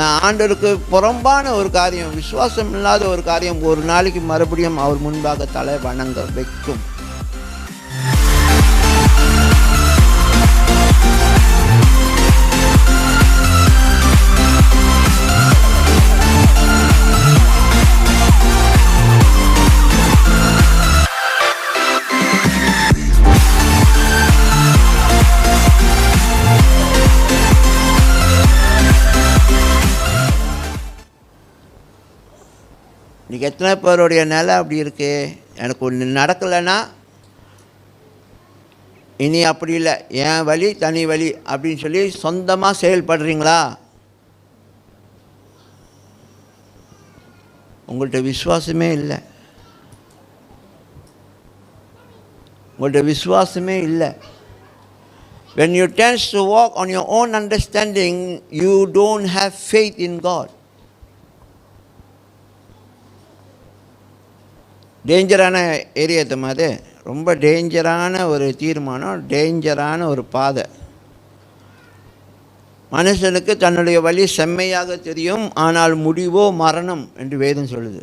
ஆண்டவருக்கு புறம்பான ஒரு காரியம் விசுவாசம் இல்லாத ஒரு காரியம் ஒரு நாளைக்கு மறுபடியும் அவர் முன்பாக தலை வணங்க வைக்கும். இன்றைக்கி எத்தனை பேருடைய நிலை அப்படி இருக்குது எனக்கு ஒன்று நடக்கலைன்னா இனி அப்படி இல்லை. என் வழி தனி வழி அப்படின்னு சொல்லி சொந்தமாக செயல்படுறீங்களா? உங்கள்கிட்ட விசுவாசமே இல்லை. உங்கள்கிட்ட விஸ்வாசமே இல்லை. When you tends to walk on your own understanding you don't have faith in God டேஞ்சரான ஏரியா அது ரொம்ப டேஞ்சரான ஒரு தீர்மானம் டேஞ்சரான ஒரு பாதை. மனுஷனுக்கு தன்னுடைய வழி செம்மையாக தெரியும் ஆனால் முடிவோ மரணம் என்று வேதம் சொல்லுது.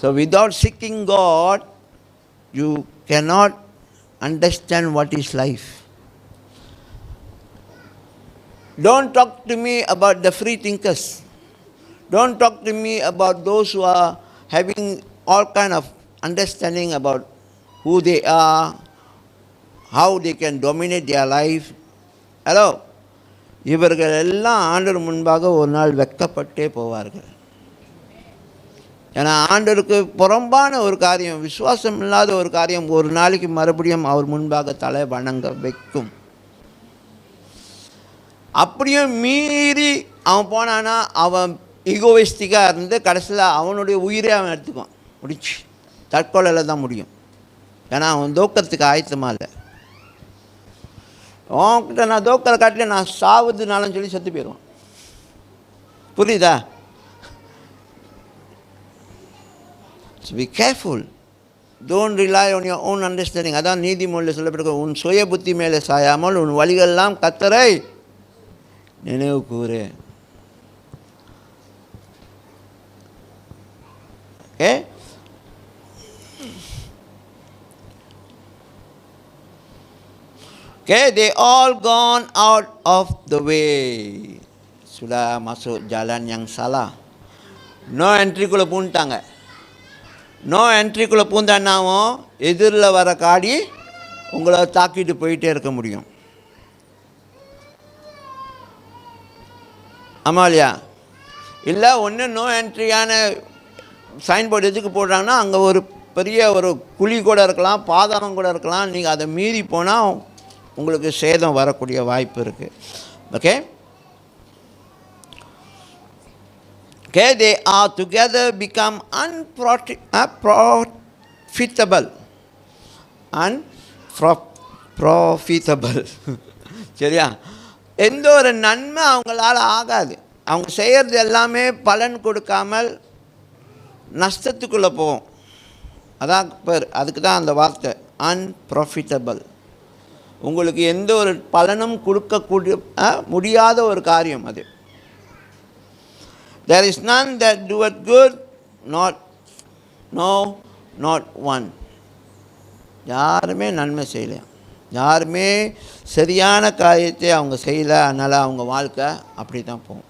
So without seeking God you cannot understand what is life don't talk to me about the free thinkers Don't talk to me about those who are having all kind of understanding about who they are, how they can dominate their life. Hello இவர்கள் எல்லாம் ஆண்டவர் முன்பாக ஒரு நாள் வெக்கப்பட்டே போவார்கள். ஏன்னா ஆண்டருக்கு புறம்பான ஒரு காரியம் விசுவாசம் இல்லாத ஒரு காரியம் ஒரு நாளைக்கு மறுபடியும் அவர் முன்பாக தலை வணங்க வைக்கும். அப்படியும் மீறி அவன் போனான்னா அவன் ஈகோவிஸ்டிக்காக இருந்து கடைசியில் அவனுடைய உயிரே அவன் எடுத்துக்குவான் முடிச்சு. தற்கொலையில் தான் முடியும். ஏன்னா அவன் தோக்கத்துக்கு ஆயத்தமாக இல்லை. உன்கிட்ட நான் தோக்கிற காட்டில நான் சாவுதுனாலும் சொல்லி செத்து போயிடுவான். புரியுதா? Be careful don't rely rely on your அதான் நீதிமொழியில் சொல்லப்பட்டிருக்க உன் சுய புத்தி மேலே சாயாமல் உன் வழிகள்லாம் கத்தரை நினைவு கூறு okay Okay, they all gone out of the way. Sudah masuk jalan yang salah. No entry-குள்ளே பூந்துட்டாங்க நோ என்ட்ரிக்குள்ளே பூந்தான்னாவும் எதிரில் வர காடி உங்களை தாக்கிட்டு போயிட்டே இருக்க முடியும் ஆமாம் இல்லையா இல்லை ஒன்று நோ என்ட்ரியான சைன் போர்டு எதுக்கு போடுறாங்கன்னா அங்கே ஒரு பெரிய ஒரு குழி கூட இருக்கலாம் பாதாளம் கூட இருக்கலாம். நீங்கள் அதை மீறி போனால் உங்களுக்கு சேதம் வரக்கூடிய வாய்ப்பு இருக்குது okay Okay, they are together become unprofit- uh. Unprofitable. சரியா? எந்த ஒரு நன்மை அவங்களால ஆகாது. அவங்க செய்கிறது எல்லாமே பலன் கொடுக்காமல் நஷ்டத்துக்குள்ளே போவோம் அதான் பேர் அதுக்கு தான் அந்த வார்த்தை அன்ப்ராஃபிட்டபிள் உங்களுக்கு எந்த ஒரு பலனும் கொடுக்கக்கூடிய முடியாத ஒரு காரியம் அது. There is none that doeth good not no not one யாருமே நன்மை செய்யலையா யாருமே சரியான காரியத்தை அவங்க செய்யலை அதனால் அவங்க வாழ்க்கை அப்படி தான் போகும்.